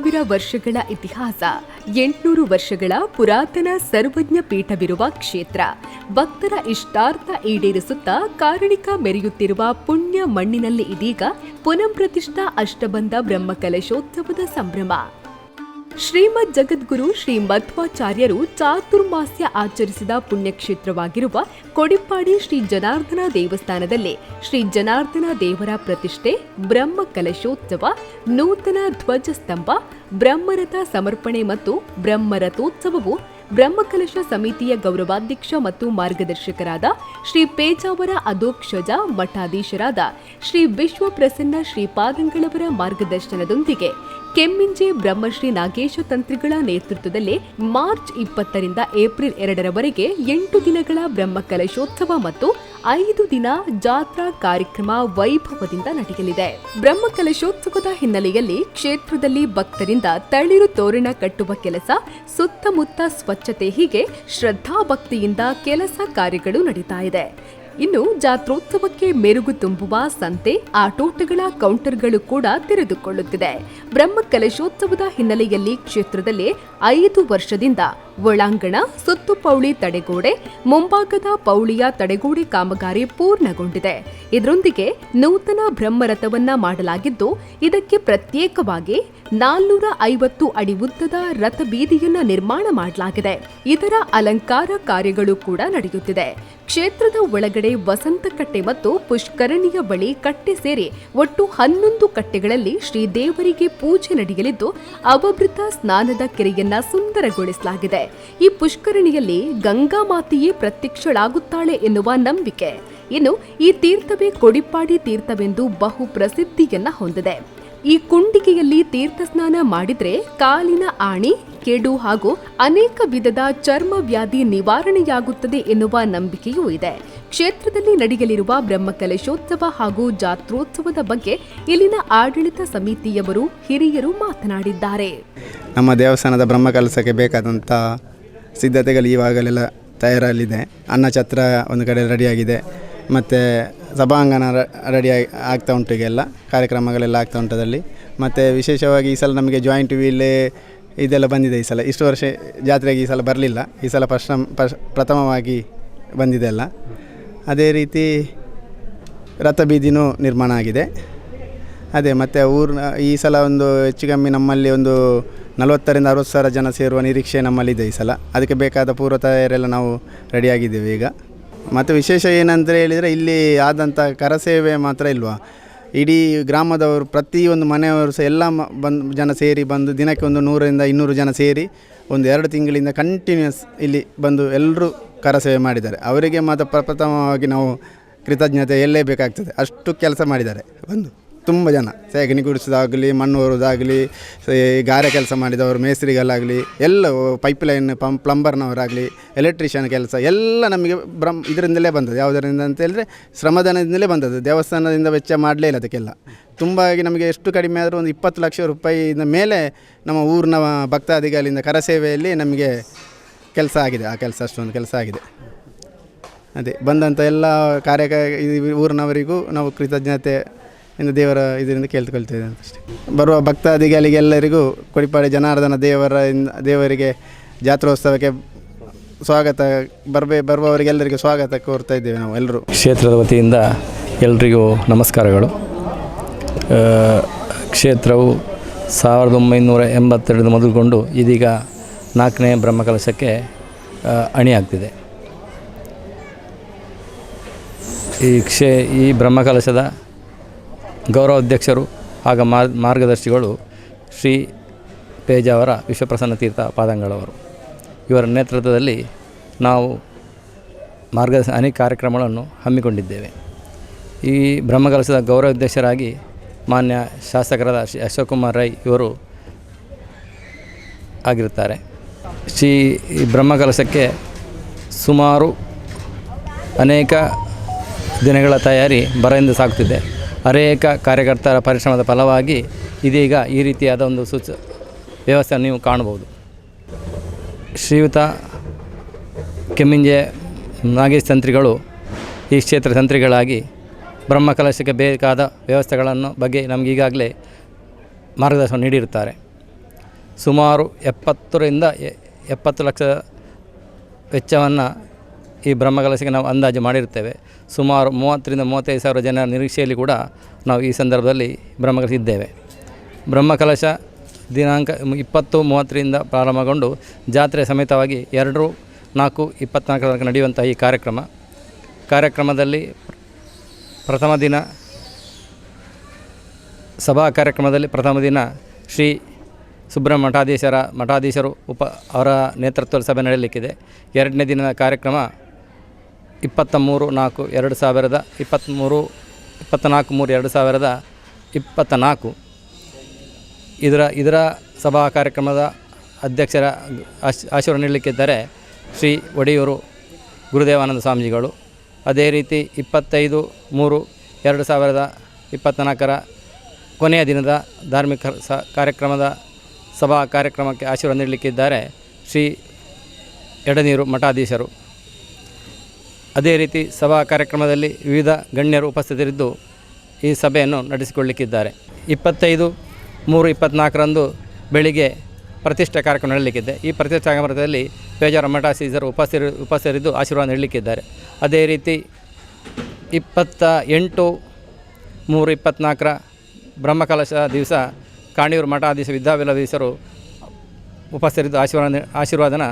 ಸಾವಿರ ವರ್ಷಗಳ ಇತಿಹಾಸ, ಎಂಟುನೂರು ವರ್ಷಗಳ ಪುರಾತನ ಸರ್ವಜ್ಞ ಪೀಠವಿರುವ ಕ್ಷೇತ್ರ. ಭಕ್ತರ ಇಷ್ಟಾರ್ಥ ಈಡೇರಿಸುತ್ತಾ ಕಾರಣಿಕ ಮೆರೆಯುತ್ತಿರುವ ಪುಣ್ಯ ಮಣ್ಣಿನಲ್ಲಿ ಇದೀಗ ಪುನಃ ಪ್ರತಿಷ್ಠಾ ಅಷ್ಟಬಂಧ ಬ್ರಹ್ಮಕಲಶೋತ್ಸವದ ಸಂಭ್ರಮ. ಶ್ರೀಮದ್ ಜಗದ್ಗುರು ಶ್ರೀ ಮಧ್ವಾಚಾರ್ಯರು ಚಾತುರ್ಮಾಸ್ಯ ಆಚರಿಸಿದ ಪುಣ್ಯಕ್ಷೇತ್ರವಾಗಿರುವ ಕೊಡಿಪ್ಪಾಡಿ ಶ್ರೀ ಜನಾರ್ದನ ದೇವಸ್ಥಾನದಲ್ಲಿ ಶ್ರೀ ಜನಾರ್ದನ ದೇವರ ಪ್ರತಿಷ್ಠೆ, ಬ್ರಹ್ಮ ಕಲಶೋತ್ಸವ, ನೂತನ ಧ್ವಜಸ್ತಂಭ, ಬ್ರಹ್ಮರಥ ಸಮರ್ಪಣೆ ಮತ್ತು ಬ್ರಹ್ಮರಥೋತ್ಸವವು ಬ್ರಹ್ಮಕಲಶ ಸಮಿತಿಯ ಗೌರವಾಧ್ಯಕ್ಷ ಮತ್ತು ಮಾರ್ಗದರ್ಶಕರಾದ ಶ್ರೀ ಪೇಜಾವರ ಅಧೋಕ್ಷಜ ಮಠಾಧೀಶರಾದ ಶ್ರೀ ವಿಶ್ವಪ್ರಸನ್ನ ಶ್ರೀಪಾದಂಗಳವರ ಮಾರ್ಗದರ್ಶನದೊಂದಿಗೆ ಕೆಮ್ಮಿಂಜೆ ಬ್ರಹ್ಮಶ್ರೀ ನಾಗೇಶ ತಂತ್ರಿಗಳ ನೇತೃತ್ವದಲ್ಲಿ ಮಾರ್ಚ್ ಇಪ್ಪತ್ತರಿಂದ ಏಪ್ರಿಲ್ ಎರಡರವರೆಗೆ ಎಂಟು ದಿನಗಳ ಬ್ರಹ್ಮಕಲಶೋತ್ಸವ ಮತ್ತು ಐದು ದಿನ ಜಾತ್ರಾ ಕಾರ್ಯಕ್ರಮ ವೈಭವದಿಂದ ನಡೆಯಲಿದೆ. ಬ್ರಹ್ಮಕಲಶೋತ್ಸವದ ಹಿನ್ನೆಲೆಯಲ್ಲಿ ಕ್ಷೇತ್ರದಲ್ಲಿ ಭಕ್ತರಿಂದ ತಳಿರು ತೋರಣ ಕಟ್ಟುವ ಕೆಲಸ, ಸುತ್ತಮುತ್ತ ಸ್ವಚ್ಛತೆ ಹೀಗೆ ಶ್ರದ್ಧಾಭಕ್ತಿಯಿಂದ ಕೆಲಸ ಕಾರ್ಯಗಳು ನಡೀತಾ ಇದೆ. ಇನ್ನು ಜಾತ್ರೋತ್ಸವಕ್ಕೆ ಮೆರುಗು ತುಂಬುವ ಸಂತೆ ಆಟೋಟಗಳ ಕೌಂಟರ್ಗಳು ಕೂಡ ತೆರೆದುಕೊಳ್ಳುತ್ತಿದೆ. ಬ್ರಹ್ಮ ಕಲಶೋತ್ಸವದ ಹಿನ್ನೆಲೆಯಲ್ಲಿ ಕ್ಷೇತ್ರದಲ್ಲಿ ಐದು ವರ್ಷದಿಂದ ಒಳಾಂಗಣ, ಸುತ್ತು ಪೌಳಿ ತಡೆಗೋಡೆ, ಮುಂಭಾಗದ ಪೌಳಿಯ ತಡೆಗೋಡೆ ಕಾಮಗಾರಿ ಪೂರ್ಣಗೊಂಡಿದೆ. ಇದರೊಂದಿಗೆ ನೂತನ ಬ್ರಹ್ಮರಥವನ್ನ ಮಾಡಲಾಗಿದ್ದು, ಇದಕ್ಕೆ ಪ್ರತ್ಯೇಕವಾಗಿ ನಾಲ್ನೂರ ಐವತ್ತು ಅಡಿ ಉದ್ದದ ರಥ ಬೀದಿಯನ್ನ ನಿರ್ಮಾಣ ಮಾಡಲಾಗಿದೆ. ಇದರ ಅಲಂಕಾರ ಕಾರ್ಯಗಳು ಕೂಡ ನಡೆಯುತ್ತಿದೆ. ಕ್ಷೇತ್ರದ ಒಳಗಡೆ ವಸಂತಕಟ್ಟೆ ಮತ್ತು ಪುಷ್ಕರಣಿಯ ಬಳಿ ಕಟ್ಟೆ ಸೇರಿ ಒಟ್ಟು ಹನ್ನೊಂದು ಕಟ್ಟೆಗಳಲ್ಲಿ ಶ್ರೀದೇವರಿಗೆ ಪೂಜೆ ನಡೆಯಲಿದ್ದು, ಅವಭೃತ ಸ್ನಾನದ ಕೆರೆಯನ್ನ ಸುಂದರಗೊಳಿಸಲಾಗಿದೆ. ಈ ಪುಷ್ಕರಣಿಯಲ್ಲಿ ಗಂಗಾ ಮಾತೆಯೇ ಪ್ರತ್ಯಕ್ಷಳಾಗುತ್ತಾಳೆ ಎನ್ನುವ ನಂಬಿಕೆ. ಇನ್ನು ಈ ತೀರ್ಥವೇ ಕೊಡಿಪ್ಪಾಡಿ ತೀರ್ಥವೆಂದು ಬಹು ಪ್ರಸಿದ್ಧಿಯನ್ನ ಹೊಂದಿದೆ. ಈ ಕುಂಡಿಗೆಯಲ್ಲಿ ತೀರ್ಥ ಸ್ನಾನ ಮಾಡಿದ್ರೆ ಕಾಲಿನ ಆಣಿ, ಕೆಡು ಹಾಗೂ ಅನೇಕ ವಿಧದ ಚರ್ಮ ವ್ಯಾಧಿ ನಿವಾರಣೆಯಾಗುತ್ತದೆ ಎನ್ನುವ ನಂಬಿಕೆಯೂ ಇದೆ. ಕ್ಷೇತ್ರದಲ್ಲಿ ನಡೆಯಲಿರುವ ಬ್ರಹ್ಮಕಲಶೋತ್ಸವ ಹಾಗೂ ಜಾತ್ರೋತ್ಸವದ ಬಗ್ಗೆ ಇಲ್ಲಿನ ಆಡಳಿತ ಸಮಿತಿಯವರು ಹಿರಿಯರು ಮಾತನಾಡಿದ್ದಾರೆ. ನಮ್ಮ ದೇವಸ್ಥಾನದ ಬ್ರಹ್ಮಕಲಸಕ್ಕೆ ಬೇಕಾದಂಥ ಸಿದ್ಧತೆಗಳು ಈವಾಗಲೆಲ್ಲ ತಯಾರಲ್ಲಿದೆ. ಅನ್ನಛತ್ರ ಒಂದು ಕಡೆ ರೆಡಿಯಾಗಿದೆ. ಮತ್ತು ಸಭಾಂಗಣ ರೆಡಿ ಆಗ್ತಾ ಉಂಟು ಈಗೆಲ್ಲ ಕಾರ್ಯಕ್ರಮಗಳೆಲ್ಲ ಆಗ್ತಾ ಉಂಟದಲ್ಲಿ. ಮತ್ತು ವಿಶೇಷವಾಗಿ ಈ ಸಲ ನಮಗೆ ಜಾಯಿಂಟ್ ವೀಲ್ ಇದೆಲ್ಲ ಬಂದಿದೆ ಈ ಸಲ. ಇಷ್ಟು ವರ್ಷ ಜಾತ್ರೆಗೆ ಈ ಸಲ ಬರಲಿಲ್ಲ. ಈ ಸಲ ಪ್ರಶ್ನ ಪ್ರಥಮವಾಗಿ ಬಂದಿದೆ ಎಲ್ಲ. ಅದೇ ರೀತಿ ರಥ ಬೀದಿನೂ ನಿರ್ಮಾಣ ಆಗಿದೆ. ಅದೇ ಮತ್ತು ಊರಿನ ಈ ಸಲ ಒಂದು ಹೆಚ್ಚು ಕಮ್ಮಿ ನಮ್ಮಲ್ಲಿ ಒಂದು ನಲವತ್ತರಿಂದ ಅರವತ್ತು ಸಾವಿರ ಜನ ಸೇರುವ ನಿರೀಕ್ಷೆ ನಮ್ಮಲ್ಲಿದೆ ಈ ಸಲ. ಅದಕ್ಕೆ ಬೇಕಾದ ಪೂರ್ವ ತಯಾರೆಲ್ಲ ನಾವು ರೆಡಿಯಾಗಿದ್ದೇವೆ ಈಗ. ಮತ್ತು ವಿಶೇಷ ಏನಂತ ಹೇಳಿದರೆ ಇಲ್ಲಿ ಆದಂಥ ಕರಸೇವೆ ಮಾತ್ರ ಇಲ್ವಾ? ಇಡೀ ಗ್ರಾಮದವರು ಪ್ರತಿಯೊಂದು ಮನೆಯವರು ಸಹ ಎಲ್ಲ ಬಂದು, ಜನ ಸೇರಿ ಬಂದು ದಿನಕ್ಕೆ ಒಂದು ನೂರರಿಂದ ಇನ್ನೂರು ಜನ ಸೇರಿ ಒಂದು ಎರಡು ತಿಂಗಳಿಂದ ಕಂಟಿನ್ಯೂಸ್ ಇಲ್ಲಿ ಬಂದು ಎಲ್ಲರೂ ಕರಸೇವೆ ಮಾಡಿದ್ದಾರೆ. ಅವರಿಗೆ ಮಾತ್ರ ಪ್ರಪ್ರಥಮವಾಗಿ ನಾವು ಕೃತಜ್ಞತೆ ಎಲ್ಲೇ ಬೇಕಾಗ್ತದೆ ಅಷ್ಟು ಕೆಲಸ ಮಾಡಿದ್ದಾರೆ ಬಂದು ತುಂಬ ಜನ. ಸೆಗಣಿ ಗುಡಿಸೋದಾಗಲಿ, ಮಣ್ಣು ಹೊರೋದಾಗಲಿ ಗಾರೆ ಕೆಲಸ ಮಾಡಿದವರು, ಮೇಸ್ತ್ರಿಗಳಾಗಲಿ, ಎಲ್ಲ ಪೈಪ್ ಲೈನ್ ಪಂ, ಪ್ಲಂಬರ್ನವರಾಗಲಿ, ಎಲೆಕ್ಟ್ರಿಷಿಯನ್ ಕೆಲಸ ಎಲ್ಲ ನಮಗೆ ಬ್ರಹ್ಮ, ಇದರಿಂದಲೇ ಬಂದದ್ದು. ಯಾವುದರಿಂದ ಅಂತ ಹೇಳಿದ್ರೆ ಶ್ರಮದಾನದಿಂದಲೇ ಬಂದದ್ದು. ದೇವಸ್ಥಾನದಿಂದ ವೆಚ್ಚ ಮಾಡಲೇ ಇಲ್ಲ ಅದಕ್ಕೆಲ್ಲ. ತುಂಬಾಗಿ ನಮಗೆ ಎಷ್ಟು ಕಡಿಮೆ ಆದರೂ ಒಂದು ಇಪ್ಪತ್ತು ಲಕ್ಷ ರೂಪಾಯಿಯಿಂದ ಮೇಲೆ ನಮ್ಮ ಊರಿನ ಭಕ್ತಾದಿಗಳಿಂದ ಕರಸೇವೆಯಲ್ಲಿ ನಮಗೆ ಕೆಲಸ ಆಗಿದೆ, ಆ ಕೆಲಸ ಅಷ್ಟೊಂದು ಕೆಲಸ ಆಗಿದೆ. ಅದೇ ಬಂದಂಥ ಎಲ್ಲ ಕಾರ್ಯ ಊರಿನವರಿಗೂ ನಾವು ಕೃತಜ್ಞತೆ ಇಂದ ದೇವರ ಇದರಿಂದ ಕೇಳ್ಕೊಳ್ತೇವೆ ಅಂತ ಅಷ್ಟೇ. ಬರುವ ಭಕ್ತಾದಿಗಳಿಗೆಲ್ಲರಿಗೂ ಕೊಡಿಪಾಡಿ ಜನಾರ್ದನ ದೇವರ ದೇವರಿಗೆ ಜಾತ್ರೋತ್ಸವಕ್ಕೆ ಸ್ವಾಗತ, ಬರಬೇ, ಬರುವವರಿಗೆಲ್ಲರಿಗೂ ಸ್ವಾಗತ ಕೋರ್ತಾ ಇದ್ದೇವೆ ನಾವು ಎಲ್ಲರೂ ಕ್ಷೇತ್ರದ ವತಿಯಿಂದ ಎಲ್ರಿಗೂ ನಮಸ್ಕಾರಗಳು. ಕ್ಷೇತ್ರವು ಸಾವಿರದ ಒಂಬೈನೂರ ಎಂಬತ್ತೆರಡು ಮೊದಲುಗೊಂಡು ಇದೀಗ ನಾಲ್ಕನೇ ಬ್ರಹ್ಮಕಲಶಕ್ಕೆ ಅಣಿಯಾಗ್ತಿದೆ. ಈ ಕ್ಷೇ, ಈ ಬ್ರಹ್ಮಕಲಶದ ಗೌರವಾಧ್ಯಕ್ಷರು ಆಗ ಮಾರ್, ಮಾರ್ಗದರ್ಶಿಗಳು ಶ್ರೀ ಪೇಜಾವರ ವಿಶ್ವಪ್ರಸನ್ನ ತೀರ್ಥ ಪಾದಂಗಳವರು. ಇವರ ನೇತೃತ್ವದಲ್ಲಿ ನಾವು ಮಾರ್ಗದರ್ಶನ ಅನೇಕ ಕಾರ್ಯಕ್ರಮಗಳನ್ನು ಹಮ್ಮಿಕೊಂಡಿದ್ದೇವೆ. ಈ ಬ್ರಹ್ಮಕಲಶದ ಗೌರವಾಧ್ಯಕ್ಷರಾಗಿ ಮಾನ್ಯ ಶಾಸಕರಾದ ಶ್ರೀ ಅಶೋಕ್ ಕುಮಾರ್ ರೈ ಇವರು ಆಗಿರುತ್ತಾರೆ. ಶ್ರೀ ಬ್ರಹ್ಮಕಲಶಕ್ಕೆ ಸುಮಾರು ಅನೇಕ ದಿನಗಳ ತಯಾರಿ ಬರದಿಂದ ಸಾಗುತ್ತಿದೆ ಅನೇಕ ಕಾರ್ಯಕರ್ತರ ಪರಿಶ್ರಮದ ಫಲವಾಗಿ ಇದೀಗ ಈ ರೀತಿಯಾದ ಒಂದು ಸೂಚ ವ್ಯವಸ್ಥೆಯನ್ನು ನೀವು ಕಾಣಬಹುದು. ಶ್ರೀಯುತ ಕೆಮ್ಮಿಂಜೆ ನಾಗೇಶ್ ತಂತ್ರಿಗಳು ಈ ಕ್ಷೇತ್ರ ತಂತ್ರಿಗಳಾಗಿ ಬ್ರಹ್ಮಕಲಶಕ್ಕೆ ಬೇಕಾದ ವ್ಯವಸ್ಥೆಗಳನ್ನು ಬಗ್ಗೆ ನಮಗೆ ಈಗಾಗಲೇ ಮಾರ್ಗದರ್ಶನ ನೀಡಿರುತ್ತಾರೆ. ಸುಮಾರು ಎಪ್ಪತ್ತರಿಂದ ಎಪ್ಪತ್ತು ಲಕ್ಷ ವೆಚ್ಚವನ್ನು ಈ ಬ್ರಹ್ಮಕಲಶಕ್ಕೆ ನಾವು ಅಂದಾಜು ಮಾಡಿರ್ತೇವೆ ಸುಮಾರು ಮೂವತ್ತರಿಂದ ಮೂವತ್ತೈದು ಸಾವಿರ ಜನರ ನಿರೀಕ್ಷೆಯಲ್ಲಿ ಕೂಡ ನಾವು ಈ ಸಂದರ್ಭದಲ್ಲಿ ಬ್ರಹ್ಮಕಲಶ ಇದ್ದೇವೆ. ಬ್ರಹ್ಮಕಲಶ ದಿನಾಂಕ ಇಪ್ಪತ್ತು ಮೂವತ್ತರಿಂದ ಪ್ರಾರಂಭಗೊಂಡು ಜಾತ್ರೆ ಸಮೇತವಾಗಿ ಎರಡು, ನಾಲ್ಕು, ಇಪ್ಪತ್ನಾಲ್ಕರ ತನಕ ನಡೆಯುವಂಥ ಈ ಕಾರ್ಯಕ್ರಮ. ಕಾರ್ಯಕ್ರಮದಲ್ಲಿ ಪ್ರಥಮ ದಿನ ಸಭಾ ಕಾರ್ಯಕ್ರಮದಲ್ಲಿ ಪ್ರಥಮ ದಿನ ಶ್ರೀ ಸುಬ್ರಹ್ಮ ಮಠಾಧೀಶರ, ಮಠಾಧೀಶರು, ಉಪ, ಅವರ ನೇತೃತ್ವದ ಸಭೆ ನಡೆಯಲಿಕ್ಕಿದೆ. ಎರಡನೇ ದಿನದ ಕಾರ್ಯಕ್ರಮ ಇಪ್ಪತ್ತ ಮೂರು ನಾಲ್ಕು ಎರಡು ಸಾವಿರದ ಇಪ್ಪತ್ತ್ಮೂರು ಇಪ್ಪತ್ತ ನಾಲ್ಕು ಮೂರು ಎರಡು ಸಾವಿರದ ಇಪ್ಪತ್ತ ನಾಲ್ಕು ಇದರ ಇದರ ಸಭಾ ಕಾರ್ಯಕ್ರಮದ ಅಧ್ಯಕ್ಷರ ಆಶ್ ಆಶೀರ್ವ ನೀಡಲಿಕ್ಕಿದ್ದಾರೆ ಶ್ರೀ ಒಡೆಯೂರು ಗುರುದೇವಾನಂದ ಸ್ವಾಮೀಜಿಗಳು. ಅದೇ ರೀತಿ ಇಪ್ಪತ್ತೈದು ಮೂರು ಎರಡು ಸಾವಿರದ ಇಪ್ಪತ್ತ್ನಾಲ್ಕರ ಕೊನೆಯ ದಿನದ ಧಾರ್ಮಿಕ ಸ, ಕಾರ್ಯಕ್ರಮದ ಸಭಾ ಕಾರ್ಯಕ್ರಮಕ್ಕೆ ಆಶೀರ್ವಾದ ನೀಡಲಿಕ್ಕಿದ್ದಾರೆ ಶ್ರೀ ಎಡನೀರು ಮಠಾಧೀಶರು. ಅದೇ ರೀತಿ ಸಭಾ ಕಾರ್ಯಕ್ರಮದಲ್ಲಿ ವಿವಿಧ ಗಣ್ಯರು ಉಪಸ್ಥಿತರಿದ್ದು ಈ ಸಭೆಯನ್ನು ನಡೆಸಿಕೊಳ್ಳಲಿಕ್ಕಿದ್ದಾರೆ. ಇಪ್ಪತ್ತೈದು ಮೂರು ಇಪ್ಪತ್ತ್ನಾಲ್ಕರಂದು ಬೆಳಿಗ್ಗೆ ಪ್ರತಿಷ್ಠೆ ಕಾರ್ಯಕ್ರಮ ನಡೆಯಲಿಕ್ಕಿದೆ. ಈ ಪ್ರತಿಷ್ಠಾ ಕಾರ್ಯಕ್ರಮದಲ್ಲಿ ಮಠಾ ಮಠಾಧೀಶರು ಉಪಸ್ಥಿರ, ಉಪಸ್ಥಿತರಿದ್ದು ಆಶೀರ್ವಾದ ನೀಡಲಿಕ್ಕಿದ್ದಾರೆ. ಅದೇ ರೀತಿ ಇಪ್ಪತ್ತ ಎಂಟು ಮೂರು ಇಪ್ಪತ್ತ್ನಾಲ್ಕರ ಬ್ರಹ್ಮಕಲಶ ದಿವಸ ಕಾಣಿಯೂರು ಮಠಾಧೀಶ ವಿದ್ಯಾವಿಲಾಧೀಶರು ಉಪಸ್ಥಿತರಿದ್ದು ಆಶೀರ್ವಾದ ಆಶೀರ್ವಾದನ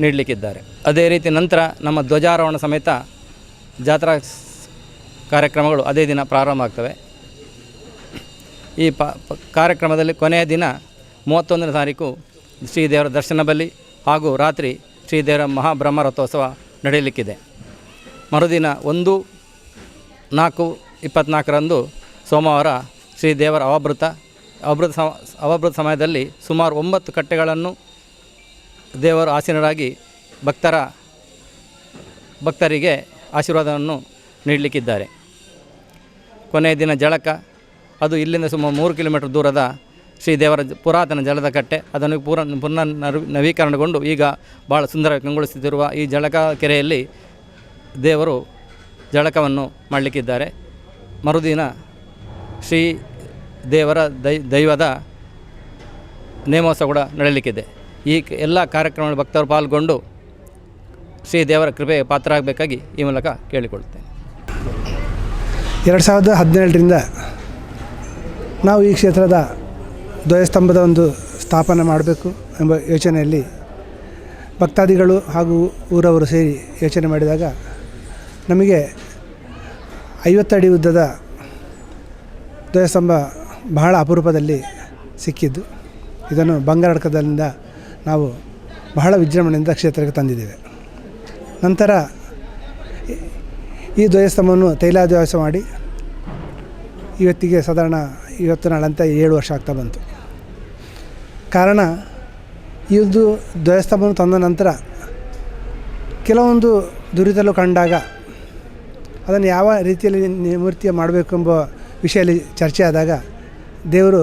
ನೀಡಲಿಕ್ಕಿದ್ದಾರೆ. ಅದೇ ರೀತಿ ನಂತರ ನಮ್ಮ ಧ್ವಜಾರೋಹಣ ಸಮೇತ ಜಾತ್ರಾ ಕಾರ್ಯಕ್ರಮಗಳು ಅದೇ ದಿನ ಪ್ರಾರಂಭ ಆಗ್ತವೆ. ಈ ಪ ಕಾರ್ಯಕ್ರಮದಲ್ಲಿ ಕೊನೆಯ ದಿನ ಮೂವತ್ತೊಂದನೇ ತಾರೀಕು ಶ್ರೀದೇವರ ದರ್ಶನ ಬಲಿ ಹಾಗೂ ರಾತ್ರಿ ಶ್ರೀದೇವರ ಮಹಾಬ್ರಹ್ಮ ರಥೋತ್ಸವ ನಡೆಯಲಿಕ್ಕಿದೆ. ಮರುದಿನ ಒಂದು ನಾಲ್ಕು ಇಪ್ಪತ್ತ್ನಾಲ್ಕರಂದು ಸೋಮವಾರ ಶ್ರೀದೇವರ ಅವಭೃತ ಅವಭೃತ ಸಮ ಅವಭೃತ ಸಮಯದಲ್ಲಿ ಸುಮಾರು ಒಂಬತ್ತು ಕಟ್ಟೆಗಳನ್ನು ದೇವರು ಆಸೀನರಾಗಿ ಭಕ್ತರ, ಭಕ್ತರಿಗೆ ಆಶೀರ್ವಾದವನ್ನು ನೀಡಲಿಕ್ಕಿದ್ದಾರೆ. ಕೊನೆಯ ದಿನ ಜಳಕ, ಅದು ಇಲ್ಲಿಂದ ಸುಮಾರು ಮೂರು ಕಿಲೋಮೀಟರ್ ದೂರದ ಶ್ರೀ ದೇವರ ಪುರಾತನ ಜಲದ ಕಟ್ಟೆ, ಅದನ್ನು ಪೂರ ಪುನಃ ನವೀಕರಣಗೊಂಡು ಈಗ ಭಾಳ ಸುಂದರವಾಗಿ ಕಂಗೊಳಿಸುತ್ತಿರುವ ಈ ಜಳಕ ಕೆರೆಯಲ್ಲಿ ದೇವರು ಜಳಕವನ್ನು ಮಾಡಲಿಕ್ಕಿದ್ದಾರೆ. ಮರುದಿನ ಶ್ರೀ ದೇವರ ದೈ, ದೈವದ ನೇಮೋತ್ಸವ ಕೂಡ ನಡೆಯಲಿಕ್ಕಿದೆ ಈ ಎಲ್ಲ ಕಾರ್ಯಕ್ರಮಗಳ ಭಕ್ತರು ಪಾಲ್ಗೊಂಡು ಶ್ರೀ ದೇವರ ಕೃಪೆಗೆ ಪಾತ್ರ ಆಗಬೇಕಾಗಿ ಈ ಮೂಲಕ ಕೇಳಿಕೊಳ್ಳುತ್ತೇನೆ. ಎರಡು ಸಾವಿರದ ಹದಿನೇಳರಿಂದ ನಾವು ಈ ಕ್ಷೇತ್ರದ ಧ್ವಜಸ್ತಂಭದ ಒಂದು ಸ್ಥಾಪನೆ ಮಾಡಬೇಕು ಎಂಬ ಯೋಚನೆಯಲ್ಲಿ ಭಕ್ತಾದಿಗಳು ಹಾಗೂ ಊರವರು ಸೇರಿ ಯೋಚನೆ ಮಾಡಿದಾಗ ನಮಗೆ ಐವತ್ತಡಿ ಉದ್ದದ ಧ್ವಜಸ್ತಂಭ ಬಹಳ ಅಪರೂಪದಲ್ಲಿ ಸಿಕ್ಕಿದ್ದು. ಇದನ್ನು ಬಂಗಾರಡ್ಕದಿಂದ ನಾವು ಬಹಳ ವಿಜೃಂಭಣೆಯಿಂದ ಕ್ಷೇತ್ರಕ್ಕೆ ತಂದಿದ್ದೇವೆ. ನಂತರ ಈ ಧ್ವಜಸ್ತಂಭವನ್ನು ತೈಲಾದ್ವಾಸ ಮಾಡಿ ಇವತ್ತಿಗೆ ಸಾಧಾರಣ ಇವತ್ತು ನಾಳಂತ ಏಳು ವರ್ಷ ಆಗ್ತಾ ಬಂತು. ಕಾರಣ ಇದು ಧ್ವಜಸ್ತಂಭವನ್ನು ತಂದ ನಂತರ ಕೆಲವೊಂದು ದುರಿತಲು ಕಂಡಾಗ ಅದನ್ನು ಯಾವ ರೀತಿಯಲ್ಲಿ ನಿವೃತ್ತಿ ಮಾಡಬೇಕೆಂಬ ವಿಷಯದಲ್ಲಿ ಚರ್ಚೆ ಆದಾಗ ದೇವರು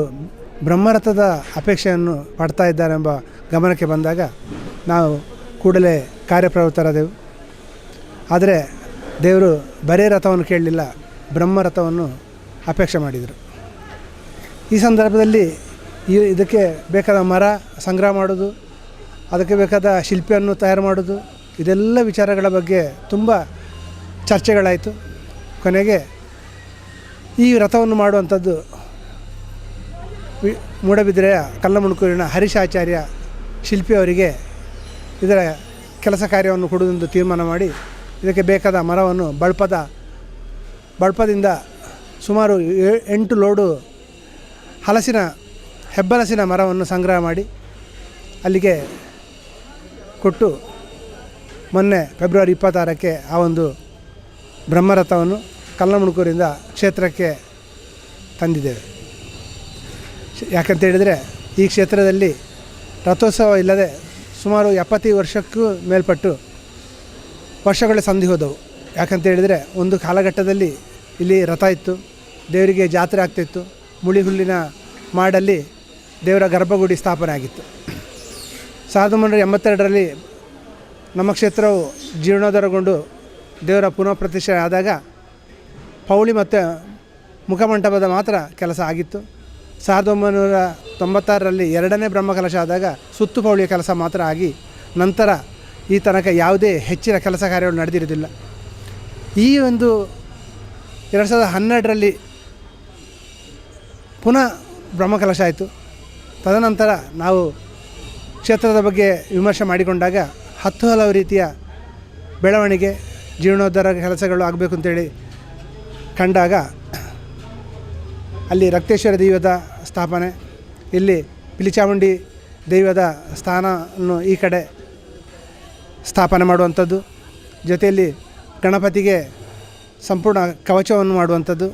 ಬ್ರಹ್ಮರಥದ ಅಪೇಕ್ಷೆಯನ್ನು ಪಡ್ತಾ ಇದ್ದಾರೆಂಬ ಗಮನಕ್ಕೆ ಬಂದಾಗ ನಾವು ಕೂಡಲೇ ಕಾರ್ಯಪ್ರವೃತ್ತರಾದೆವು. ಆದರೆ ದೇವರು ಬರೇ ರಥವನ್ನು ಕೇಳಲಿಲ್ಲ, ಬ್ರಹ್ಮರಥವನ್ನು ಅಪೇಕ್ಷೆ ಮಾಡಿದರು. ಈ ಸಂದರ್ಭದಲ್ಲಿ ಇದಕ್ಕೆ ಬೇಕಾದ ಮರ ಸಂಗ್ರಹ ಮಾಡೋದು ಅದಕ್ಕೆ ಬೇಕಾದ ಶಿಲ್ಪಿಯನ್ನು ತಯಾರು ಮಾಡೋದು ಇದೆಲ್ಲ ವಿಚಾರಗಳ ಬಗ್ಗೆ ತುಂಬ ಚರ್ಚೆಗಳಾಯಿತು. ಕೊನೆಗೆ ಈ ರಥವನ್ನು ಮಾಡುವಂಥದ್ದು ವಿ ಮೂಡಬಿದಿರೆಯ ಕಲ್ಲಮುಣಕೂರಿನ ಹರೀಶಾಚಾರ್ಯ ಶಿಲ್ಪಿಯವರಿಗೆ ಇದರ ಕೆಲಸ ಕಾರ್ಯವನ್ನು ಕೊಡುವುದೆಂದು ತೀರ್ಮಾನ ಮಾಡಿ ಇದಕ್ಕೆ ಬೇಕಾದ ಮರವನ್ನು ಬಳಪದ, ಬಳಪದಿಂದ ಸುಮಾರು ಎಂಟು ಲೋಡು ಹಲಸಿನ, ಹೆಬ್ಬಲಸಿನ ಮರವನ್ನು ಸಂಗ್ರಹ ಮಾಡಿ ಅಲ್ಲಿಗೆ ಕೊಟ್ಟು ಮೊನ್ನೆ ಫೆಬ್ರವರಿ ಇಪ್ಪತ್ತಾರಕ್ಕೆ ಆ ಒಂದು ಬ್ರಹ್ಮರಥವನ್ನು ಕಲ್ಲಮುಣಕೂರಿಂದ ಕ್ಷೇತ್ರಕ್ಕೆ ತಂದಿದ್ದೇವೆ. ಯಾಕಂತ ಹೇಳಿದರೆ ಈ ಕ್ಷೇತ್ರದಲ್ಲಿ ರಥೋತ್ಸವ ಇಲ್ಲದೆ ಸುಮಾರು ಎಪ್ಪತ್ತೈದು ವರ್ಷಕ್ಕೂ ಮೇಲ್ಪಟ್ಟು ವರ್ಷಗಳ ಸಂಧಿ ಹೋದವು. ಯಾಕಂತ ಹೇಳಿದರೆ ಒಂದು ಕಾಲಘಟ್ಟದಲ್ಲಿ ಇಲ್ಲಿ ರಥ ಇತ್ತು, ದೇವರಿಗೆ ಜಾತ್ರೆ ಆಗ್ತಿತ್ತು, ಮುಳಿಹುಲ್ಲಿನ ಮಾಡಲ್ಲಿ ದೇವರ ಗರ್ಭಗುಡಿ ಸ್ಥಾಪನೆ ಆಗಿತ್ತು. ಸಾವಿರದ ಒಂಬೈನೂರ ಎಂಬತ್ತೆರಡರಲ್ಲಿ ನಮ್ಮ ಕ್ಷೇತ್ರವು ಜೀರ್ಣೋದ್ಧಾರಗೊಂಡು ದೇವರ ಪುನಃ ಪ್ರತಿಷ್ಠೆ ಆದಾಗ ಪೌಳಿ ಮತ್ತು ಮುಖಮಂಟಪದ ಮಾತ್ರ ಕೆಲಸ ಆಗಿತ್ತು. ಸಾವಿರದ ಒಂಬೈನೂರ ತೊಂಬತ್ತಾರರಲ್ಲಿ ಎರಡನೇ ಬ್ರಹ್ಮಕಲಶ ಆದಾಗ ಸುತ್ತುಪೌಳಿಯ ಕೆಲಸ ಮಾತ್ರ ಆಗಿ ನಂತರ ಈ ತನಕ ಯಾವುದೇ ಹೆಚ್ಚಿನ ಕೆಲಸ ಕಾರ್ಯಗಳು ನಡೆದಿರುವುದಿಲ್ಲ. ಈ ಒಂದು ಎರಡು ಸಾವಿರದ ಹನ್ನೆರಡರಲ್ಲಿ ಪುನಃ ಬ್ರಹ್ಮಕಲಶ ಆಯಿತು. ತದನಂತರ ನಾವು ಕ್ಷೇತ್ರದ ಬಗ್ಗೆ ವಿಮರ್ಶೆ ಮಾಡಿಕೊಂಡಾಗ ಹತ್ತು ಹಲವು ರೀತಿಯ ಬೆಳವಣಿಗೆ, ಜೀರ್ಣೋದ್ಧಾರ ಕೆಲಸಗಳು ಆಗಬೇಕು ಅಂತೇಳಿ ಕಂಡಾಗ ಅಲ್ಲಿ ರಕ್ತೇಶ್ವರ ದೈವದ ಸ್ಥಾಪನೆ, ಇಲ್ಲಿ ಪಿಲಿಚಾಮುಂಡಿ ದೈವದ ಸ್ಥಾನವನ್ನು ಈ ಕಡೆ ಸ್ಥಾಪನೆ ಮಾಡುವಂಥದ್ದು. ಜೊತೆಯಲ್ಲಿ ಗಣಪತಿಗೆ ಸಂಪೂರ್ಣ ಕವಚವನ್ನು ಮಾಡುವಂಥದ್ದು.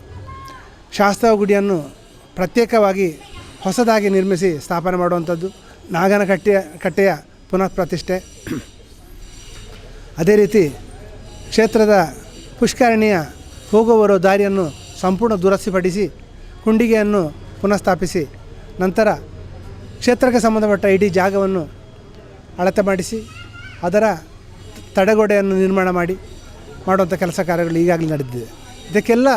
ಶಾಸ್ತ್ರ ಗುಡಿಯನ್ನು ಪ್ರತ್ಯೇಕವಾಗಿ ಹೊಸದಾಗಿ ನಿರ್ಮಿಸಿ ಸ್ಥಾಪನೆ ಮಾಡುವಂಥದ್ದು. ನಾಗನ ಕಟ್ಟೆಯ ಕಟ್ಟೆಯ ಪುನಃ ಪ್ರತಿಷ್ಠೆ. ಅದೇ ರೀತಿ ಕ್ಷೇತ್ರದ ಪುಷ್ಕರಣಿಯ ಹೋಗುವರೋ ದಾರಿಯನ್ನು ಸಂಪೂರ್ಣ ದುರಸ್ತಿಪಡಿಸಿ ಕುಂಡಿಗೆಯನ್ನು ಪುನಃಸ್ಥಾಪಿಸಿ ನಂತರ ಕ್ಷೇತ್ರಕ್ಕೆ ಸಂಬಂಧಪಟ್ಟ ಇಡೀ ಜಾಗವನ್ನು ಅಳತೆ ಮಾಡಿಸಿ ಅದರ ತಡೆಗೋಡೆಯನ್ನು ನಿರ್ಮಾಣ ಮಾಡಿ ಮಾಡುವಂಥ ಕೆಲಸ ಕಾರ್ಯಗಳು ಈಗಾಗಲೇ ನಡೆದಿದೆ. ಇದಕ್ಕೆಲ್ಲ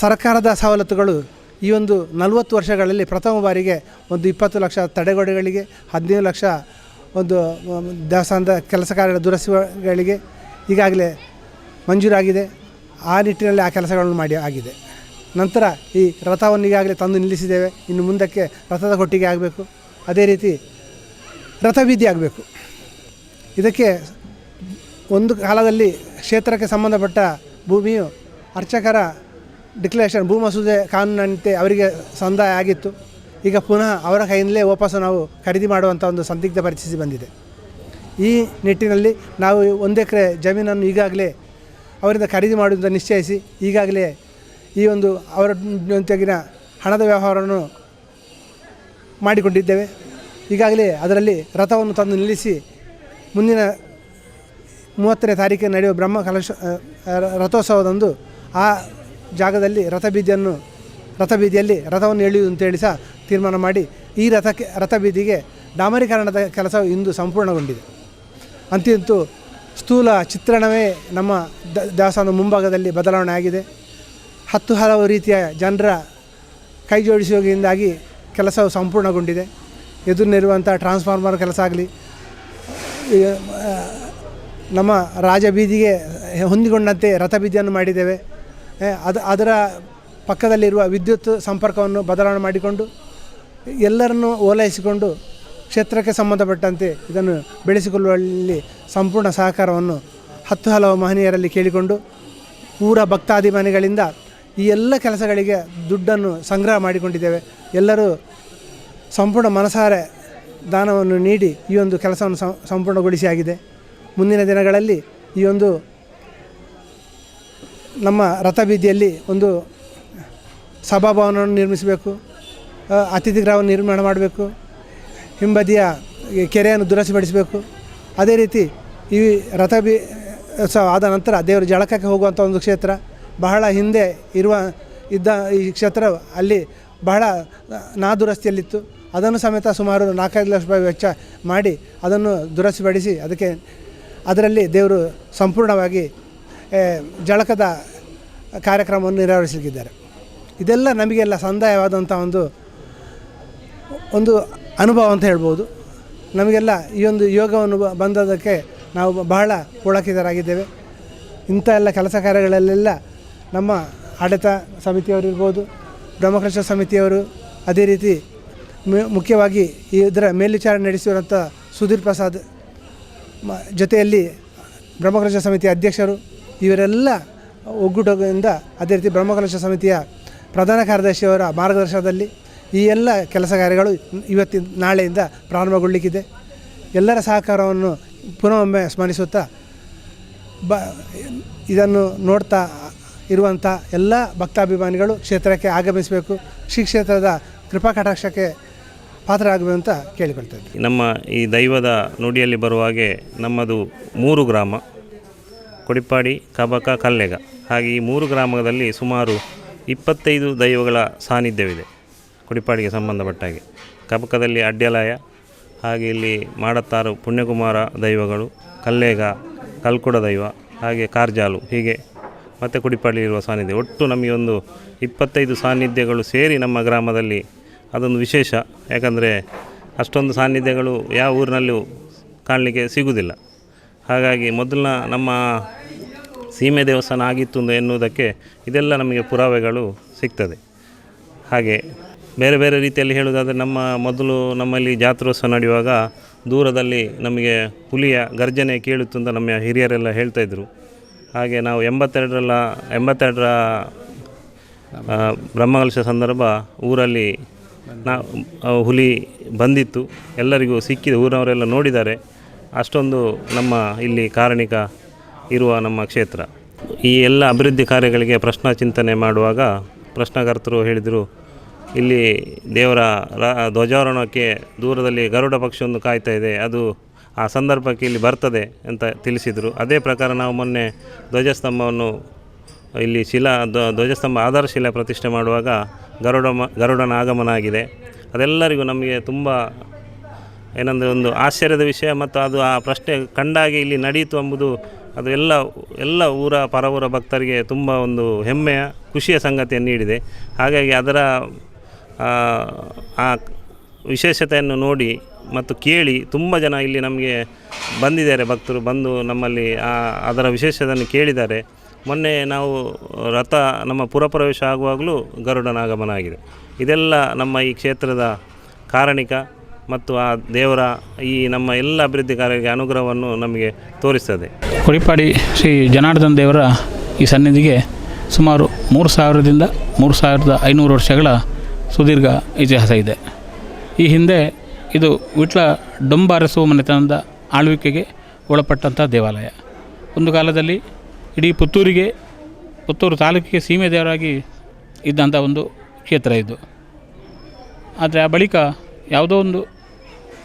ಸರ್ಕಾರದ ಸವಲತ್ತುಗಳು ಈ ಒಂದು ನಲವತ್ತು ವರ್ಷಗಳಲ್ಲಿ ಪ್ರಥಮ ಬಾರಿಗೆ ಒಂದು ಇಪ್ಪತ್ತು ಲಕ್ಷ ತಡೆಗೋಡೆಗಳಿಗೆ, ಹದಿನೈದು ಲಕ್ಷ ಒಂದು ದೇವಸ್ಥಾನದ ಕೆಲಸ ಕಾರ್ಯಗಳ ದುರಸ್ತಿಗಳಿಗೆ ಈಗಾಗಲೇ ಮಂಜೂರಾಗಿದೆ. ಆ ನಿಟ್ಟಿನಲ್ಲಿ ಆ ಕೆಲಸಗಳನ್ನು ಮಾಡಿ ಆಗಿದೆ. ನಂತರ ಈ ರಥವನ್ನು ಈಗಾಗಲೇ ತಂದು ನಿಲ್ಲಿಸಿದ್ದೇವೆ. ಇನ್ನು ಮುಂದಕ್ಕೆ ರಥದ ಕೊಟ್ಟಿಗೆ ಆಗಬೇಕು. ಅದೇ ರೀತಿ ರಥಬೀದಿ ಆಗಬೇಕು. ಇದಕ್ಕೆ ಒಂದು ಕಾಲದಲ್ಲಿ ಕ್ಷೇತ್ರಕ್ಕೆ ಸಂಬಂಧಪಟ್ಟ ಭೂಮಿಯು ಅರ್ಚಕರ ಡಿಕ್ಲರೇಷನ್ ಭೂ ಮಸೂದೆ ಕಾನೂನಂತೆ ಅವರಿಗೆ ಸಂದಾಯ ಆಗಿತ್ತು. ಈಗ ಪುನಃ ಅವರ ಕೈಯಿಂದಲೇ ವಾಪಸ್ಸು ನಾವು ಖರೀದಿ ಮಾಡುವಂಥ ಒಂದು ಸಂದಿಗ್ಧ ಪರಿಸ್ಥಿತಿ ಬಂದಿದೆ. ಈ ನಿಟ್ಟಿನಲ್ಲಿ ನಾವು ಒಂದು ಎಕರೆ ಜಮೀನನ್ನು ಈಗಾಗಲೇ ಅವರಿಂದ ಖರೀದಿ ಮಾಡುವುದನ್ನು ನಿಶ್ಚಯಿಸಿ ಈಗಾಗಲೇ ಈ ಒಂದು ಅವರ ಜೊತೆಗಿನ ಹಣದ ವ್ಯವಹಾರವನ್ನು ಮಾಡಿಕೊಂಡಿದ್ದೇವೆ. ಈಗಾಗಲೇ ಅದರಲ್ಲಿ ರಥವನ್ನು ತಂದು ನಿಲ್ಲಿಸಿ ಮುಂದಿನ ಮೂವತ್ತನೇ ತಾರೀಕು ನಡೆಯುವ ಬ್ರಹ್ಮ ಕಲಶ ರಥೋತ್ಸವದಂದು ಆ ಜಾಗದಲ್ಲಿ ರಥಬೀದಿಯನ್ನು, ರಥಬೀದಿಯಲ್ಲಿ ರಥವನ್ನು ಎಳೆಯುವುದು ಅಂತೇಳಿ ಸಹ ತೀರ್ಮಾನ ಮಾಡಿ ಈ ರಥಕ್ಕೆ, ರಥಬೀದಿಗೆ ಡಾಮರೀಕರಣದ ಕೆಲಸ ಇಂದು ಸಂಪೂರ್ಣಗೊಂಡಿದೆ. ಅಂತಿಂತೂ ಸ್ಥೂಲ ಚಿತ್ರಣವೇ ನಮ್ಮ ದ- ದೇವಸ್ಥಾನದ ಮುಂಭಾಗದಲ್ಲಿ ಬದಲಾವಣೆ ಆಗಿದೆ. ಹತ್ತು ಹಲವು ರೀತಿಯ ಜನರ ಕೈ ಜೋಡಿಸುವುದರಿಂದಾಗಿ ಕೆಲಸವು ಸಂಪೂರ್ಣಗೊಂಡಿದೆ. ಎದುರಿನಿರುವಂಥ ಟ್ರಾನ್ಸ್ಫಾರ್ಮರ್ ಕೆಲಸ ಆಗಲಿ ನಮ್ಮ ರಾಜಬೀದಿಗೆ ಹೊಂದಿಕೊಂಡಂತೆ ರಥಬೀದಿಯನ್ನು ಮಾಡಿದ್ದೇವೆ. ಅದು, ಅದರ ಪಕ್ಕದಲ್ಲಿರುವ ವಿದ್ಯುತ್ ಸಂಪರ್ಕವನ್ನು ಬದಲಾವಣೆ ಮಾಡಿಕೊಂಡು, ಎಲ್ಲರನ್ನು ಓಲೈಸಿಕೊಂಡು ಕ್ಷೇತ್ರಕ್ಕೆ ಸಂಬಂಧಪಟ್ಟಂತೆ ಇದನ್ನು ಬೆಳೆಸಿಕೊಳ್ಳುವಲ್ಲಿ ಸಂಪೂರ್ಣ ಸಹಕಾರವನ್ನು ಹತ್ತು ಹಲವು ಮಹನೀಯರಲ್ಲಿ ಕೇಳಿಕೊಂಡು, ಊರ ಭಕ್ತಾಭಿಮಾನಿಗಳಿಂದ ಈ ಎಲ್ಲ ಕೆಲಸಗಳಿಗೆ ದುಡ್ಡನ್ನು ಸಂಗ್ರಹ ಮಾಡಿಕೊಂಡಿದ್ದೇವೆ. ಎಲ್ಲರೂ ಸಂಪೂರ್ಣ ಮನಸಾರೆ ದಾನವನ್ನು ನೀಡಿ ಈ ಒಂದು ಕೆಲಸವನ್ನು ಸಂಪೂರ್ಣಗೊಳಿಸಿ ಆಗಿದೆ ಮುಂದಿನ ದಿನಗಳಲ್ಲಿ ಈ ಒಂದು ನಮ್ಮ ರಥಬೀದಿಯಲ್ಲಿ ಒಂದು ಸಭಾಭವನವನ್ನು ನಿರ್ಮಿಸಬೇಕು. ಅತಿಥಿ ಗೃಹವನ್ನು ನಿರ್ಮಾಣ ಮಾಡಬೇಕು. ಹಿಂಬದಿಯ ಕೆರೆಯನ್ನು ದುರಸ್ತಿಪಡಿಸಬೇಕು. ಅದೇ ರೀತಿ ಈ ರಥ ಬಿ ಆದ ನಂತರ ದೇವರ ಜಳಕಕ್ಕೆ ಹೋಗುವಂಥ ಒಂದು ಕ್ಷೇತ್ರ. ಬಹಳ ಹಿಂದೆ ಇರುವ, ಇದ್ದ ಈ ಕ್ಷೇತ್ರ ಅಲ್ಲಿ ಬಹಳ ನಾದುರಸ್ತಿಯಲ್ಲಿತ್ತು. ಅದನ್ನು ಸಮೇತ ಸುಮಾರು ನಾಲ್ಕೈದು ಲಕ್ಷ ರೂಪಾಯಿ ವೆಚ್ಚ ಮಾಡಿ ಅದನ್ನು ದುರಸ್ತಿಪಡಿಸಿ ಅದಕ್ಕೆ ಅದರಲ್ಲಿ ದೇವರು ಸಂಪೂರ್ಣವಾಗಿ ಜಳಕದ ಕಾರ್ಯಕ್ರಮವನ್ನು ನೆರವೇರಿಸಲಿಕ್ಕಿದ್ದಾರೆ. ಇದೆಲ್ಲ ನಮಗೆಲ್ಲ ಸಂದಾಯವಾದಂಥ ಒಂದು ಒಂದು ಅನುಭವ ಅಂತ ಹೇಳ್ಬೋದು. ನಮಗೆಲ್ಲ ಈ ಒಂದು ಯೋಗವನ್ನು ಬಂದದಕ್ಕೆ ನಾವು ಬಹಳ ಪುಳಕಿತರಾಗಿದ್ದೇವೆ. ಇಂಥ ಎಲ್ಲ ಕೆಲಸ ಕಾರ್ಯಗಳಲ್ಲೆಲ್ಲ ನಮ್ಮ ಆಡಳಿತ ಸಮಿತಿಯವರು ಇರ್ಬೋದು, ಬ್ರಹ್ಮಕೃಷ್ಣ ಸಮಿತಿಯವರು ಅದೇ ರೀತಿ ಮುಖ್ಯವಾಗಿ ಇದರ ಮೇಲ್ವಿಚಾರಣೆ ನಡೆಸಿರುವಂಥ ಸುಧೀರ್ ಪ್ರಸಾದ್ ಜೊತೆಯಲ್ಲಿ ಬ್ರಹ್ಮಕಲಶ ಸಮಿತಿಯ ಅಧ್ಯಕ್ಷರು, ಇವರೆಲ್ಲ ಒಗ್ಗೂಟದಿಂದ ಅದೇ ರೀತಿ ಬ್ರಹ್ಮಕಲಶ ಸಮಿತಿಯ ಪ್ರಧಾನ ಕಾರ್ಯದರ್ಶಿಯವರ ಮಾರ್ಗದರ್ಶನದಲ್ಲಿ ಈ ಎಲ್ಲ ಕೆಲಸ ಕಾರ್ಯಗಳು ಇವತ್ತಿನ, ನಾಳೆಯಿಂದ ಪ್ರಾರಂಭಗೊಳ್ಳಲಿಕ್ಕಿದೆ ಎಲ್ಲರ ಸಹಕಾರವನ್ನು ಪುನಃ ಒಮ್ಮೆ ಸ್ಮರಿಸುತ್ತಾ ಬ, ಇದನ್ನು ನೋಡ್ತಾ ಇರುವಂಥ ಎಲ್ಲ ಭಕ್ತಾಭಿಮಾನಿಗಳು ಕ್ಷೇತ್ರಕ್ಕೆ ಆಗಮಿಸಬೇಕು. ಶ್ರೀ ಕ್ಷೇತ್ರದ ಕೃಪಾ ಕಟಾಕ್ಷಕ್ಕೆ ಪಾತ್ರರಾಗಬೇಕು ಅಂತ ಕೇಳಿಕೊಳ್ತಾ ಇದ್ದೀನಿ ನಮ್ಮ ಈ ದೈವದ ನುಡಿಯಲ್ಲಿ ಬರುವ ಹಾಗೆ ನಮ್ಮದು ಮೂರು ಗ್ರಾಮ ಕೊಡಿಪಾಡಿ ಕಬಕ, ಕಲ್ಲೆಗ. ಹಾಗೆ ಈ ಮೂರು ಗ್ರಾಮದಲ್ಲಿ ಸುಮಾರು ಇಪ್ಪತ್ತೈದು ದೈವಗಳ ಸಾನ್ನಿಧ್ಯವಿದೆ ಕೊಡಿಪಾಡಿಗೆ ಸಂಬಂಧಪಟ್ಟ ಹಾಗೆ ಕಬಕದಲ್ಲಿ ಅಡ್ಡ್ಯಾಲಯ ಹಾಗೆ ಇಲ್ಲಿ ಮಾಡತ್ತಾರು ಪುಣ್ಯಕುಮಾರ ದೈವಗಳು, ಕಲ್ಲೇಗ, ಕಲ್ಕುಡ ದೈವ, ಹಾಗೆ ಕಾರ್ಜಾಲು ಹೀಗೆ ಮತ್ತು ಕುಡಿಪಾಡಿಲಿರುವ ಸಾನ್ನಿಧ್ಯ. ಒಟ್ಟು ನಮಗೆ ಒಂದು ಇಪ್ಪತ್ತೈದು ಸಾನ್ನಿಧ್ಯಗಳು ಸೇರಿ ನಮ್ಮ ಗ್ರಾಮದಲ್ಲಿ ಅದೊಂದು ವಿಶೇಷ. ಯಾಕಂದರೆ ಅಷ್ಟೊಂದು ಸಾನ್ನಿಧ್ಯಗಳು ಯಾವ ಊರಿನಲ್ಲೂ ಕಾಣಲಿಕ್ಕೆ ಸಿಗುವುದಿಲ್ಲ ಹಾಗಾಗಿ ಮೊದಲಿನ ನಮ್ಮ ಸೀಮೆ ದೇವಸ್ಥಾನ ಆಗಿತ್ತು ಎನ್ನುವುದಕ್ಕೆ ಇದೆಲ್ಲ ನಮಗೆ ಪುರಾವೆಗಳು ಸಿಗ್ತದೆ. ಹಾಗೆ ಬೇರೆ ಬೇರೆ ರೀತಿಯಲ್ಲಿ ಹೇಳುವುದಾದರೆ ನಮ್ಮ ಮೊದಲು ನಮ್ಮಲ್ಲಿ ಜಾತ್ರೋತ್ಸವ ನಡೆಯುವಾಗ ದೂರದಲ್ಲಿ ನಮಗೆ ಹುಲಿಯ ಗರ್ಜನೆ ಕೇಳುತ್ತಂತ ನಮ್ಮ ಹಿರಿಯರೆಲ್ಲ ಹೇಳ್ತಾಯಿದ್ರು ಹಾಗೆ ನಾವು ಎಂಬತ್ತೆರಡರಲ್ಲ, ಎಂಬತ್ತೆರಡರ ಬ್ರಹ್ಮಕಲಶ ಸಂದರ್ಭ ಊರಲ್ಲಿ ನಾ ಹುಲಿ ಬಂದಿತ್ತು. ಎಲ್ಲರಿಗೂ ಸಿಕ್ಕಿದೆ, ಊರಿನವರೆಲ್ಲ ನೋಡಿದ್ದಾರೆ. ಅಷ್ಟೊಂದು ನಮ್ಮ ಇಲ್ಲಿ ಕಾರಣಿಕ ಇರುವ ನಮ್ಮ ಕ್ಷೇತ್ರ. ಈ ಎಲ್ಲ ಅಭಿವೃದ್ಧಿ ಕಾರ್ಯಗಳಿಗೆ ಪ್ರಶ್ನ ಚಿಂತನೆ ಮಾಡುವಾಗ ಪ್ರಶ್ನಕರ್ತರು ಹೇಳಿದರು, ಇಲ್ಲಿ ದೇವರ ರಾ, ಧ್ವಜಾರೋಹಣಕ್ಕೆ ದೂರದಲ್ಲಿ ಗರುಡ ಪಕ್ಷಿಯೊಂದು ಕಾಯ್ತಾ ಇದೆ, ಅದು ಆ ಸಂದರ್ಭಕ್ಕೆ ಇಲ್ಲಿ ಬರ್ತದೆ ಅಂತ ತಿಳಿಸಿದರು. ಅದೇ ಪ್ರಕಾರ ನಾವು ಮೊನ್ನೆ ಧ್ವಜಸ್ತಂಭವನ್ನು ಇಲ್ಲಿ ಶಿಲಾ ಧ್ವಜಸ್ತಂಭ ಆಧಾರ ಶಿಲೆ ಪ್ರತಿಷ್ಠೆ ಮಾಡುವಾಗ ಗರುಡ ಗರುಡನ ಆಗಮನ ಆಗಿದೆ. ಅದೆಲ್ಲರಿಗೂ ನಮಗೆ ತುಂಬ ಏನಂದರೆ ಒಂದು ಆಶ್ಚರ್ಯದ ವಿಷಯ ಮತ್ತು ಅದು ಆ ಪ್ರಶ್ನೆ ಕಂಡಾಗಿ ಇಲ್ಲಿ ನಡೆಯಿತು ಎಂಬುದು ಅದು ಎಲ್ಲ ಎಲ್ಲ ಊರ, ಪರವೂರ ಭಕ್ತರಿಗೆ ತುಂಬ ಒಂದು ಹೆಮ್ಮೆಯ, ಖುಷಿಯ ಸಂಗತಿಯನ್ನು ನೀಡಿದೆ. ಹಾಗಾಗಿ ಅದರ ಆ ವಿಶೇಷತೆಯನ್ನು ನೋಡಿ ಮತ್ತು ಕೇಳಿ ತುಂಬ ಜನ ಇಲ್ಲಿ ನಮಗೆ ಬಂದಿದ್ದಾರೆ ಭಕ್ತರು ಬಂದು ನಮ್ಮಲ್ಲಿ ಅದರ ವಿಶೇಷತೆಯನ್ನು ಕೇಳಿದ್ದಾರೆ. ಮೊನ್ನೆ ನಾವು ರಥ ನಮ್ಮ ಪುರಪ್ರವೇಶ ಆಗುವಾಗಲೂ ಗರುಡನಾಗಮನ ಆಗಿದೆ. ಇದೆಲ್ಲ ನಮ್ಮ ಈ ಕ್ಷೇತ್ರದ ಕಾರಣಿಕ ಮತ್ತು ಆ ದೇವರ ಈ ನಮ್ಮ ಎಲ್ಲ ಅಭಿವೃದ್ಧಿ ಕಾರ್ಯಗಳಿಗೆ ಅನುಗ್ರಹವನ್ನು ನಮಗೆ ತೋರಿಸ್ತದೆ. ಕುರಿಪಾಡಿ ಶ್ರೀ ಜನಾರ್ದನ ದೇವರ ಈ ಸನ್ನಿಧಿಗೆ ಸುಮಾರು ಮೂರು ಸಾವಿರದಿಂದ ಮೂರು ಸಾವಿರದ ಐನೂರು ವರ್ಷಗಳ ಸುದೀರ್ಘ ಇತಿಹಾಸ ಇದೆ. ಈ ಹಿಂದೆ ಇದು ವಿಟ್ಲ ಡೊಂಬಾರಸು ಮನೆತನದ ಆಳ್ವಿಕೆಗೆ ಒಳಪಟ್ಟಂಥ ದೇವಾಲಯ. ಒಂದು ಕಾಲದಲ್ಲಿ ಇಡೀ ಪುತ್ತೂರಿಗೆ, ಪುತ್ತೂರು ತಾಲೂಕಿಗೆ ಸೀಮೆ ದೇವರಾಗಿ ಇದ್ದಂಥ ಒಂದು ಕ್ಷೇತ್ರ ಇದು. ಆದರೆ ಆ ಬಳಿಕ ಯಾವುದೋ ಒಂದು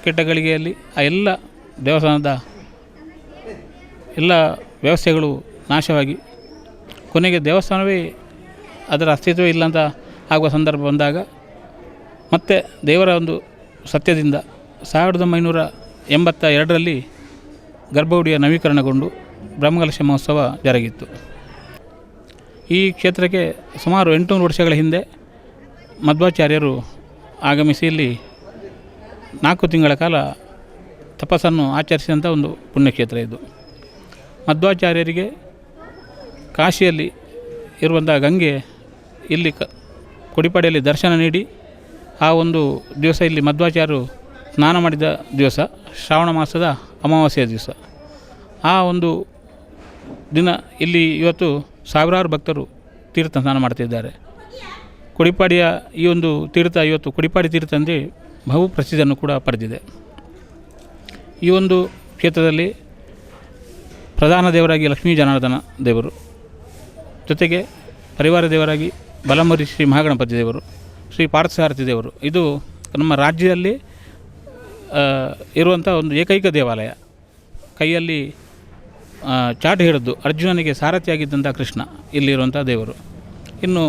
ಕೆಟ್ಟ ಗಳಿಗೆಯಲ್ಲಿ ಆ ಎಲ್ಲ ದೇವಸ್ಥಾನದ ಎಲ್ಲ ವ್ಯವಸ್ಥೆಗಳು ನಾಶವಾಗಿ ಕೊನೆಗೆ ದೇವಸ್ಥಾನವೇ ಅದರ ಅಸ್ತಿತ್ವ ಇಲ್ಲ ಅಂತ ಆಗುವ ಸಂದರ್ಭ ಬಂದಾಗ ಮತ್ತೆ ದೇವರ ಒಂದು ಸತ್ಯದಿಂದ ಸಾವಿರದ ಒಂಬೈನೂರ ಎಂಬತ್ತ ಎರಡರಲ್ಲಿ ಗರ್ಭಗುಡಿಯ ನವೀಕರಣಗೊಂಡು ಬ್ರಹ್ಮಕಲಶ ಮಹೋತ್ಸವ ಜರುಗಿತ್ತು. ಈ ಕ್ಷೇತ್ರಕ್ಕೆ ಸುಮಾರು ಎಂಟುನೂರು ವರ್ಷಗಳ ಹಿಂದೆ ಮಧ್ವಾಚಾರ್ಯರು ಆಗಮಿಸಿ ಇಲ್ಲಿ ನಾಲ್ಕು ತಿಂಗಳ ಕಾಲ ತಪಸ್ಸನ್ನು ಆಚರಿಸಿದಂಥ ಒಂದು ಪುಣ್ಯಕ್ಷೇತ್ರ ಇದು. ಮಧ್ವಾಚಾರ್ಯರಿಗೆ ಕಾಶಿಯಲ್ಲಿ ಇರುವಂಥ ಗಂಗೆ ಇಲ್ಲಿ ಕ ಕೊಡಿಪಾಡಿಯಲ್ಲಿ ದರ್ಶನ ನೀಡಿ ಆ ಒಂದು ದಿವಸ ಇಲ್ಲಿ ಮಧ್ವಾಚಾರ್ಯರು ಸ್ನಾನ ಮಾಡಿದ ದಿವಸ, ಶ್ರಾವಣ ಮಾಸದ ಅಮಾವಾಸ್ಯೆಯ ದಿವಸ. ಆ ಒಂದು ದಿನ ಇಲ್ಲಿ ಇವತ್ತು ಸಾವಿರಾರು ಭಕ್ತರು ತೀರ್ಥ ಸ್ನಾನ ಮಾಡ್ತಿದ್ದಾರೆ ಕುಡಿಪಾಡಿಯ ಈ ಒಂದು ತೀರ್ಥ ಇವತ್ತು ಕುಡಿಪಾಡಿ ತೀರ್ಥ ಅಂದರೆ ಬಹು ಪ್ರಸಿದ್ಧಿಯನ್ನು ಕೂಡ ಪಡೆದಿದೆ. ಈ ಒಂದು ಕ್ಷೇತ್ರದಲ್ಲಿ ಪ್ರಧಾನ ದೇವರಾಗಿ ಲಕ್ಷ್ಮೀ ಜನಾರ್ದನ ದೇವರು, ಜೊತೆಗೆ ಪರಿವಾರ ದೇವರಾಗಿ ಬಲಮರಿ ಶ್ರೀ ಮಹಾಗಣಪತಿ ದೇವರು ಶ್ರೀ ಪಾರ್ಥಸಾರಥಿ ದೇವರು. ಇದು ನಮ್ಮ ರಾಜ್ಯದಲ್ಲಿ ಇರುವಂಥ ಒಂದು ಏಕೈಕ ದೇವಾಲಯ. ಕೈಯಲ್ಲಿ ಚಾಟ್ ಹಿಡಿದು ಅರ್ಜುನನಿಗೆ ಸಾರಥಿಯಾಗಿದ್ದಂಥ ಕೃಷ್ಣ ಇಲ್ಲಿರುವಂಥ ದೇವರು. ಇನ್ನು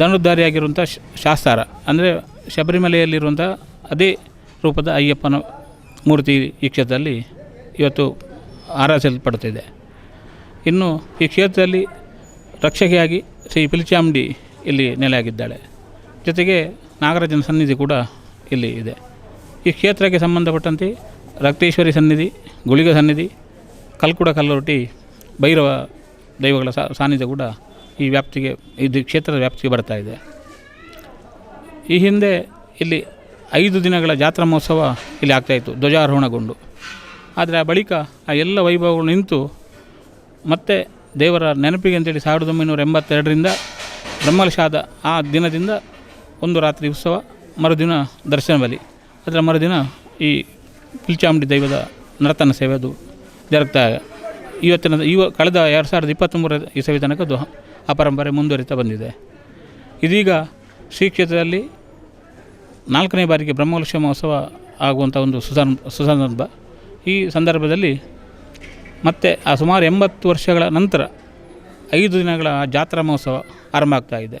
ಧನುರ್ಧಾರಿಯಾಗಿರುವಂಥ ಶಾಸ್ತಾರ, ಅಂದರೆ ಶಬರಿಮಲೆಯಲ್ಲಿರುವಂಥ ಅದೇ ರೂಪದ ಅಯ್ಯಪ್ಪನ ಮೂರ್ತಿ ಈ ಕ್ಷೇತ್ರದಲ್ಲಿ ಇವತ್ತು ಆರಾಧಿಸಲ್ಪಡುತ್ತಿದೆ. ಇನ್ನು ಈ ಕ್ಷೇತ್ರದಲ್ಲಿ ರಕ್ಷಕಿಯಾಗಿ ಶ್ರೀ ಪಿಲಿಚಾಮುಂಡಿ ಇಲ್ಲಿ ನೆಲೆಯಾಗಿದ್ದಾಳೆ. ಜೊತೆಗೆ ನಾಗರಾಜನ ಸನ್ನಿಧಿ ಕೂಡ ಇಲ್ಲಿ ಇದೆ. ಈ ಕ್ಷೇತ್ರಕ್ಕೆ ಸಂಬಂಧಪಟ್ಟಂತೆ ರಕ್ತೇಶ್ವರಿ ಸನ್ನಿಧಿ, ಗುಳಿಗ ಸನ್ನಿಧಿ, ಕಲ್ಕುಡ ಕಲ್ಲೊರಟಿ, ಭೈರವ ದೈವಗಳ ಸಾನ್ನಿಧ್ಯ ಕೂಡ ಈ ವ್ಯಾಪ್ತಿಗೆ, ಇದು ಕ್ಷೇತ್ರದ ವ್ಯಾಪ್ತಿಗೆ ಬರ್ತಾ ಇದೆ. ಈ ಹಿಂದೆ ಇಲ್ಲಿ ಐದು ದಿನಗಳ ಜಾತ್ರಾ ಮಹೋತ್ಸವ ಇಲ್ಲಿ ಆಗ್ತಾಯಿತ್ತು ಧ್ವಜಾರೋಹಣಗೊಂಡು. ಆದರೆ ಆ ಬಳಿಕ ಆ ಎಲ್ಲ ವೈಭವಗಳು ನಿಂತು ಮತ್ತೆ ದೇವರ ನೆನಪಿಗೆ ಅಂತೇಳಿ ಸಾವಿರದ ಒಂಬೈನೂರ ಎಂಬತ್ತೆರಡರಿಂದ ಬ್ರಹ್ಮಲಶಾದ ಆ ದಿನದಿಂದ ಒಂದು ರಾತ್ರಿ ಉತ್ಸವ, ಮರುದಿನ ದರ್ಶನ ಬಲಿ. ಅದರ ಮರುದಿನ ಈ ಪಿಲ್ಚಾಮುಂಡಿ ದೈವದ ನರ್ತನ ಸೇವೆ ಅದು ಜರುಗ್ತಾ ಇವತ್ತಿನ, ಇವ ಕಳೆದ ಎರಡು ಸಾವಿರದ ಇಪ್ಪತ್ತ್ಮೂರ ಇಸವಿ ತನಕ ಅದು ಆ ಪರಂಪರೆ ಮುಂದುವರಿತಾ ಬಂದಿದೆ. ಇದೀಗ ಶ್ರೀ ಕ್ಷೇತ್ರದಲ್ಲಿ ನಾಲ್ಕನೇ ಬಾರಿಗೆ ಬ್ರಹ್ಮಲಕ್ಷ ಮಹೋತ್ಸವ ಆಗುವಂಥ ಒಂದು ಸುಸಂ ಸುಸಂದರ್ಭ. ಈ ಸಂದರ್ಭದಲ್ಲಿ ಮತ್ತೆ ಆ ಸುಮಾರು ಎಂಬತ್ತು ವರ್ಷಗಳ ನಂತರ ಐದು ದಿನಗಳ ಜಾತ್ರಾ ಮಹೋತ್ಸವ ಆರಂಭ ಆಗ್ತಾ ಇದೆ.